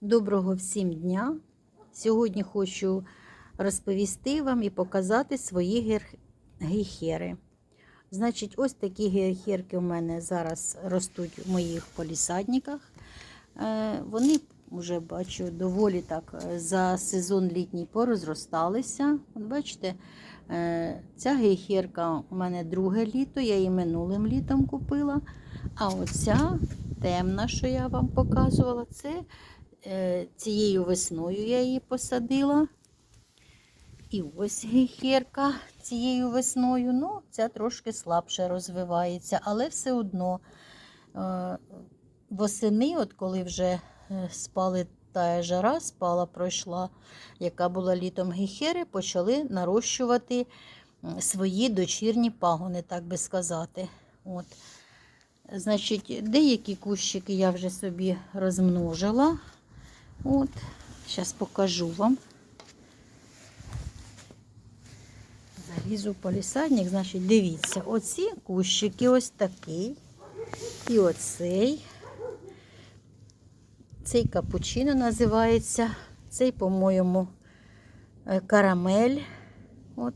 Доброго всім дня! Сьогодні хочу розповісти вам і показати свої гейхери. Значить, ось такі гейхерки у мене зараз ростуть в моїх полісадниках. Е, Вони вже бачу доволі так е, за сезон літній порозросталися. От бачите, е, ця гейхерка у мене друге літо, я її минулим літом купила. А оця темна, що я вам показувала, це цією весною я її посадила. І ось гейхерка цією весною. Ну, ця трошки слабше розвивається, але все одно е, восени, от коли вже е, спали та жара, спала, пройшла, яка була літом гейхери, почали нарощувати свої дочірні пагони, так би сказати. От. Значить, деякі кущики я вже собі розмножила. От, зараз покажу вам. Залізу полісадник, значить, дивіться, оці кущики ось такий. І оцей. Цей капучино називається. Цей, по-моєму, е, карамель. От.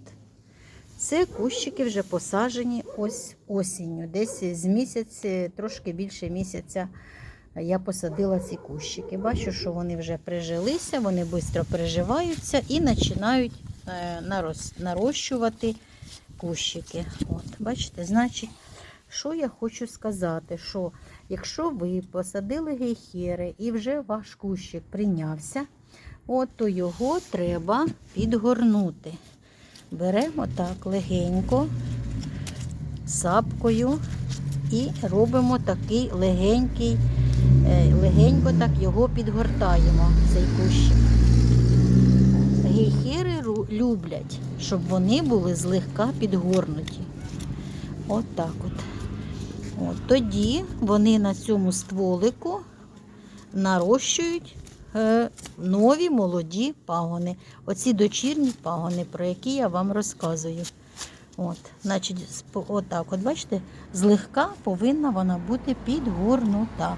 Це кущики вже посаджені ось осінню. Десь з місяця, трошки більше місяця я посадила ці кущики. Бачу, що вони вже прижилися, вони швидко приживаються і починають е, нарощувати кущики. От, бачите, значить, що я хочу сказати, що якщо ви посадили гейхери і вже ваш кущик прийнявся, от, то його треба підгорнути. Беремо так легенько, сапкою і робимо такий легенький, легенько так його підгортаємо, цей кущик. Гейхери люблять, щоб вони були злегка підгорнуті. От так от. От. Тоді вони на цьому стволику нарощують е, нові молоді пагони. Оці дочірні пагони, про які я вам розказую. От, значить, отак, от бачите, злегка повинна вона бути підгорнута.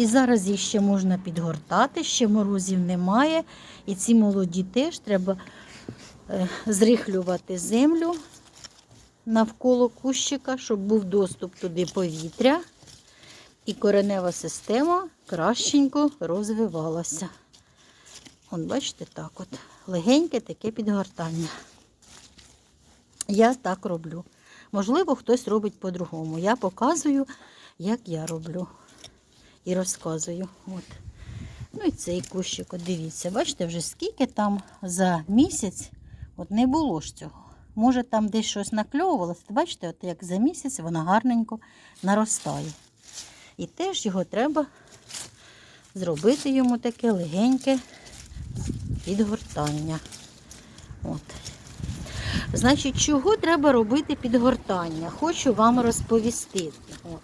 І зараз їх ще можна підгортати, ще морозів немає. І ці молоді теж треба е, зрихлювати землю навколо кущика, щоб був доступ туди повітря. І коренева система кращенько розвивалася. От бачите, так от. Легеньке таке підгортання. Я так роблю. Можливо, хтось робить по-другому. Я показую, як я роблю. І розказую. От. Ну і цей кущик, от дивіться, бачите, вже скільки там за місяць от не було ж цього. Може, там десь щось накльовувалося. Бачите, от як за місяць вона гарненько наростає. І теж його треба зробити йому таке легеньке підгортання. От. Значить, чого треба робити підгортання? Хочу вам розповісти. От.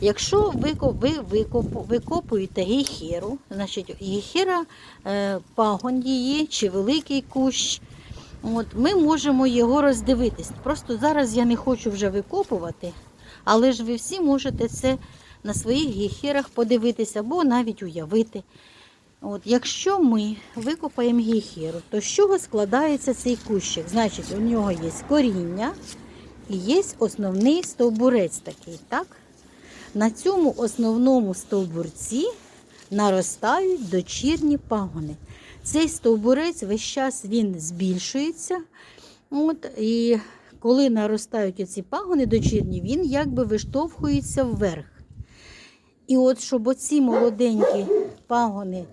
Якщо ви, ко- ви викопуєте гейхеру, значить гейхера, е, пагон її чи великий кущ, от, ми можемо його роздивитись. Просто зараз я не хочу вже викопувати, але ж ви всі можете це на своїх гейхерах подивитися або навіть уявити. От, якщо ми викопаємо гейхеру, то з чого складається цей кущик? Значить, у нього є коріння і є основний стовбурець такий, так? На цьому основному стовбурці наростають дочірні пагони. Цей стовбурець весь час він збільшується. От, і коли наростають оці пагони дочірні, він якби виштовхується вверх. І от щоб оці молоденькі пагони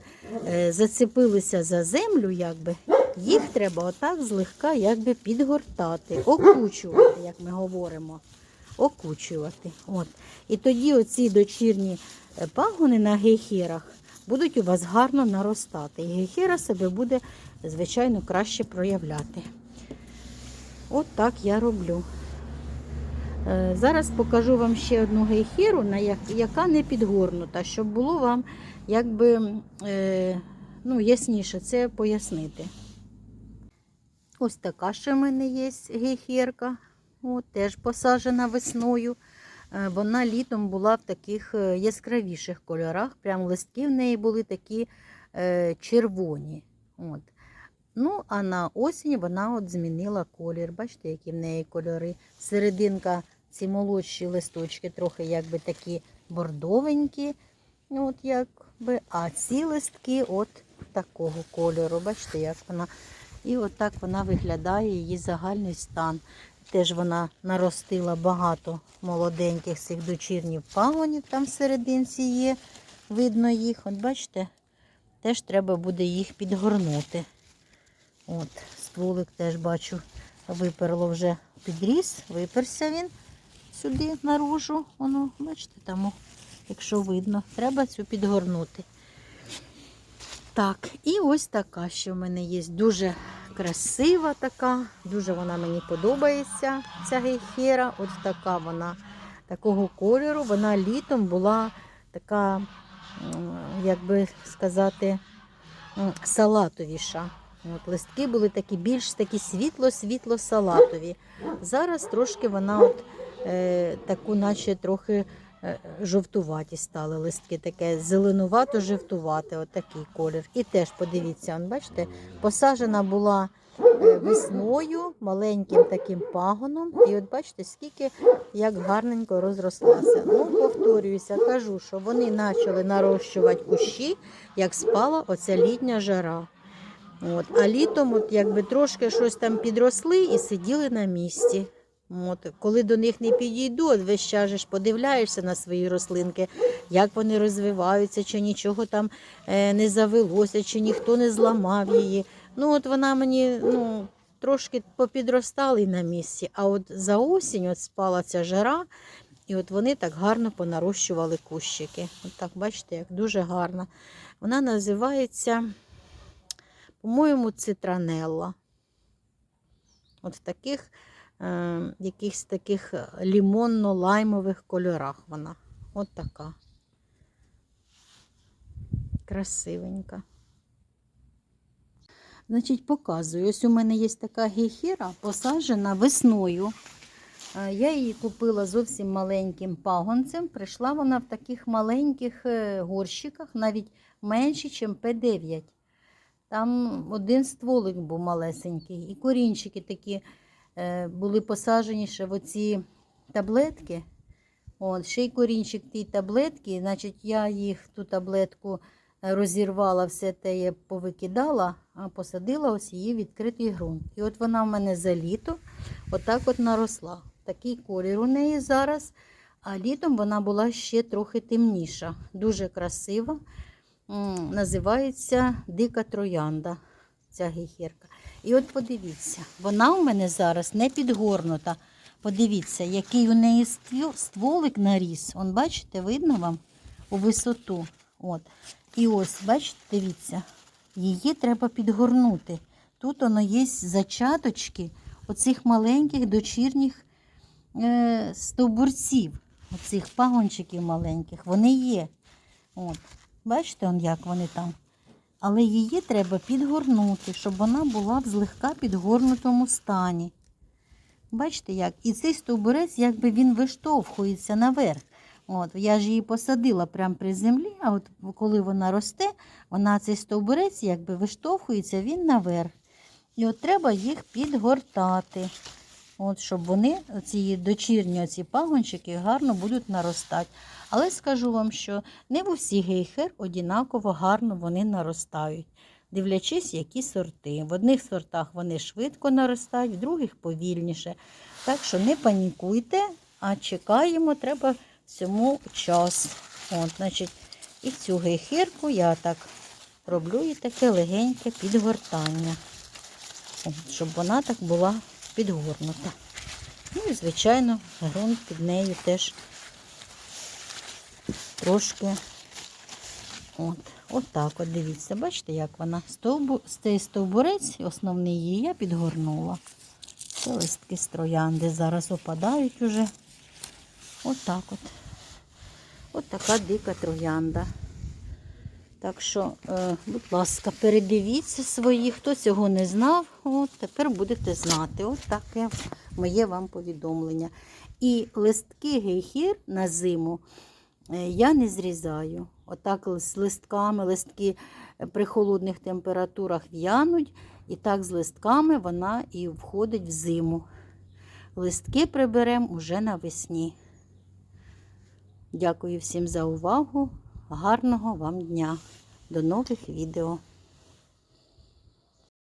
е, зацепилися за землю, якби, їх треба отак злегка якби підгортати, окучувати, як ми говоримо. Окучувати. От. І тоді оці дочірні е, пагони на гейхерах будуть у вас гарно наростати. І гейхера себе буде, звичайно, краще проявляти. От так я роблю. Е, Зараз покажу вам ще одну як- яка не підгорнута, щоб було вам якби, е, ну, ясніше це пояснити. Ось така ще в мене є гейхерка, от, теж посаджена весною. Е, Вона літом була в таких е, яскравіших кольорах. Прям листки в неї були такі е, червоні. От. Ну, а на осінь вона от змінила колір. Бачите, які в неї кольори. Серединка, ці молодші листочки, трохи якби такі бордовенькі. От якби, а ці листки от такого кольору. Бачите, як вона. І от вона виглядає, її загальний стан. Теж вона наростила багато молоденьких цих дочірніх пагонів, там всерединці є. Видно їх. От бачите, теж треба буде їх підгорнути. От, стволик теж бачу, виперло вже підріс, виперся він сюди наружу. Воно, бачите, там, якщо видно, треба цю підгорнути. Так, і ось така, що в мене є. Дуже красива така, дуже вона мені подобається, ця гейхера. От така вона такого кольору. Вона літом була така, як би сказати, салатовіша. От, листки були такі більш такі світло-світло салатові. Зараз трошки вона от, е, таку, наче трохи жовтуваті стали листки, таке зеленувато-жовтувате, от такий колір. І теж подивіться, он, бачите, посаджена була е, весною маленьким таким пагоном. І от бачите, скільки як гарненько розрослася. Ну, повторююся, кажу, що вони почали нарощувати кущі, як спала оця літня жара. От. А літом, от, якби трошки щось там підросли і сиділи на місці. От. Коли до них не підійду, весь час ж подивляєшся на свої рослинки, як вони розвиваються, чи нічого там е, не завелося, чи ніхто не зламав її. Ну, от вона мені ну, трошки попідростали на місці, а от за осінь от спала ця жара, і от вони так гарно понарощували кущики. От так, бачите, як дуже гарно. Вона називається, по-моєму, цитранелла. От таких, якихось таких лімонно-лаймових кольорах вона. От така. Красивенька. Значить, показую. Ось у мене є така гейхера, посаджена весною. Е, Я її купила зовсім маленьким пагонцем. Прийшла вона в таких маленьких е, горщиках, навіть менші, ніж П9. Там один стволик був малесенький, і корінчики такі е, були посаджені ще в оці таблетки. От, ще й корінчик тій таблетки, значить, я їх ту таблетку е, розірвала, все те я повикидала, а посадила ось її відкритий ґрунт. І от вона в мене за літо отак от наросла. Такий колір у неї зараз. А літом вона була ще трохи темніша. Дуже красива. Називається Дика Троянда. Ця гейхерка. І от подивіться, вона у мене зараз не підгорнута. Подивіться, який у неї стволик наріс. Он, бачите, видно вам у висоту. От. І ось, бачите, дивіться, її треба підгорнути. Тут воно є зачаточки оцих маленьких дочірніх е, стовбурців, оцих пагончиків маленьких. Вони є. От. Бачите, он, як вони там. Але її треба підгорнути, щоб вона була в злегка підгорнутому стані. Бачите, як? І цей стовбурець, якби він виштовхується наверх. От, я ж її посадила прямо при землі, а от коли вона росте, вона цей стовбурець якби виштовхується він наверх. І от треба їх підгортати. От, щоб вони, ці дочірні ці пагончики, гарно будуть наростати. Але скажу вам, що не в усіх гейхер однаково гарно вони наростають, дивлячись, які сорти. В одних сортах вони швидко наростають, в других повільніше. Так що не панікуйте, а чекаємо, треба всьому час. От, значить, і цю гейхерку я так роблю і таке легеньке підгортання, От, щоб вона так була підгорнута. Ну і, звичайно, ґрунт під нею теж трошки. От, от так от дивіться, бачите, як вона стовбу, цей стовбурець, основний її, я підгорнула. Це листки з троянди зараз опадають уже. От так от. От така дика троянда. Так що, е, будь ласка, передивіться свої, хто цього не знав, от тепер будете знати. От таке моє вам повідомлення. І листки гейхір на зиму я не зрізаю. Отак з листками, листки при холодних температурах в'януть, і так з листками вона і входить в зиму. Листки приберемо уже навесні. Дякую всім за увагу. Гарного вам дня. До нових відео.